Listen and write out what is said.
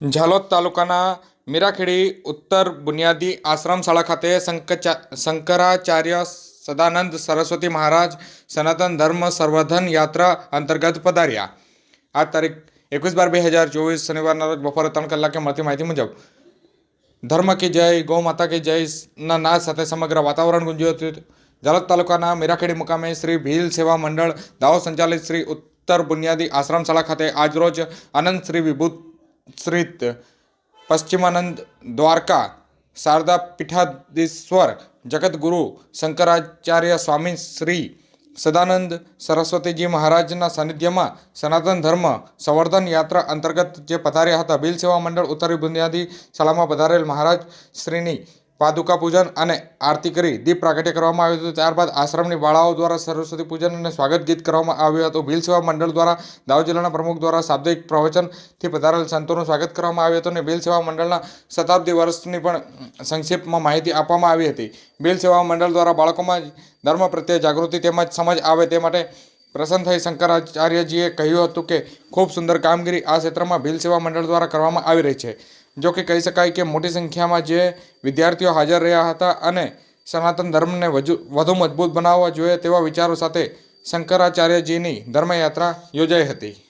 ઝાલોદ તાલુકાના મીરાખેડી ઉત્તર બુનિયાદી આશ્રમ શાળા ખાતે શંકરાચાર્ય સદાનંદ સરસ્વતી મહારાજ સનાતન ધર્મ સંવર્ધન યાત્રા અંતર્ગત પધાર્યા. આ તારીખ એકવીસ બાર બે હજાર ચોવીસ શનિવારના રોજ બપોરે ત્રણ કલાકે મળતી માહિતી મુજબ ધર્મ કી જય, ગૌ માતા કી જય ના નાદ સાથે સમગ્ર વાતાવરણ ગુંજ્યું હતું. ઝાલોદ તાલુકાના મીરાખેડી મુકામે શ્રી ભીલ સેવા મંડળ દાવો સંચાલિત શ્રી ઉત્તર બુનિયાદી આશ્રમ શાળા ખાતે આજરોજ આનંદ શ્રી વિભૂત શ્રીત પશ્ચિમાનંદ દ્વારકા શારદા પીઠાધીશ્વર જગતગુરુ શંકરાચાર્ય સ્વામી શ્રી સદાનંદ સરસ્વતીજી મહારાજના સાનિધ્યમાં સનાતન ધર્મ સંવર્ધન યાત્રા અંતર્ગત જે પધાર્યા હતા, બિલ સેવા મંડળ ઉત્તરી બુનિયાદી શાળામાં પધારેલ મહારાજ શ્રીની પાદુકા પૂજન અને આરતી કરી દીપ પ્રાગટ્ય કરવામાં આવ્યું હતું. ત્યારબાદ આશ્રમની બાળાઓ દ્વારા સરસ્વતી પૂજન અને સ્વાગત ગીત કરવામાં આવ્યું હતું. ભીલ સેવા મંડળ દ્વારા દાહોદ જિલ્લાના પ્રમુખ દ્વારા શાબ્દિક પ્રવચનથી પધારેલ સંતોનું સ્વાગત કરવામાં આવ્યું હતું અને ભીલ સેવા મંડળના શતાબ્દી વર્ષની પણ સંક્ષિપ્તમાં માહિતી આપવામાં આવી હતી. ભીલ સેવા મંડળ દ્વારા બાળકોમાં ધર્મ પ્રત્યે જાગૃતિ તેમજ સમજ આવે તે માટે પ્રસન્ન થઈ શંકરાચાર્યજીએ કહ્યું હતું કે, ખૂબ સુંદર કામગીરી આ ક્ષેત્રમાં ભીલ સેવા મંડળ દ્વારા કરવામાં આવી રહી છે. જો કે કહી શકાય કે મોટી સંખ્યામાં જે વિદ્યાર્થીઓ હાજર રહ્યા હતા અને સનાતન ધર્મને વધુ મજબૂત બનાવવા જોઈએ તેવા વિચારો સાથે શંકરાચાર્યજીની ધર્મયાત્રા યોજાઈ હતી.